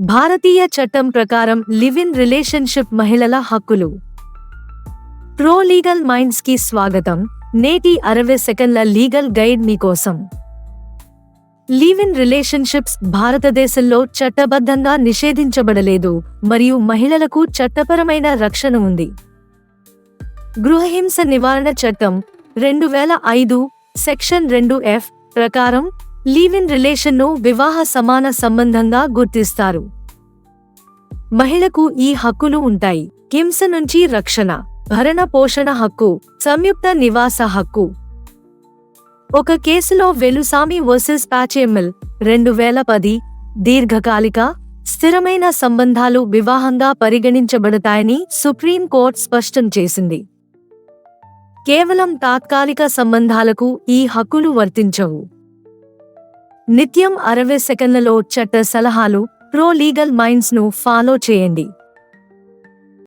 భారతీయ చట్టం ప్రకారం live in relationship మహిళల హక్కులు. ప్రో లీగల్ మైండ్స్కి స్వాగతం. నేటి అరవై సెకండ్ల లీగల్ గైడ్ మీకోసం. లివ్ ఇన్ రిలేషన్షిప్స్ భారతదేశంలో చట్టబద్ధంగా నిషేధించబడలేదు మరియు మహిళలకు చట్టపరమైన రక్షణ ఉంది. గృహహింస నివారణ చట్టం రెండు వేల ఐదు సెక్షన్ రెండు ఎఫ్ ప్రకారం లీవ్ ఇన్ రిలేషన్ను వివాహ సమాన సంబంధంగా గుర్తిస్తారు. మహిళకు ఈ హక్కులు ఉంటాయి. హింస నుంచి రక్షణ భరణ పోషణ హక్కు సంయుక్త నివాస హక్కు. ఒక కేసులో వెలుసామి వర్సెస్ ప్యాచేమిల్ రెండు వేల పది దీర్ఘకాలిక స్థిరమైన సంబంధాలు వివాహంగా పరిగణించబడతాయని సుప్రీంకోర్టు స్పష్టం చేసింది. కేవలం తాత్కాలిక సంబంధాలకు ఈ హక్కులు వర్తించవు. నిత్యం అరవై సెకండ్లలో చట్ట సలహాలు ప్రో లీగల్ మైండ్స్ను ఫాలో చేయండి.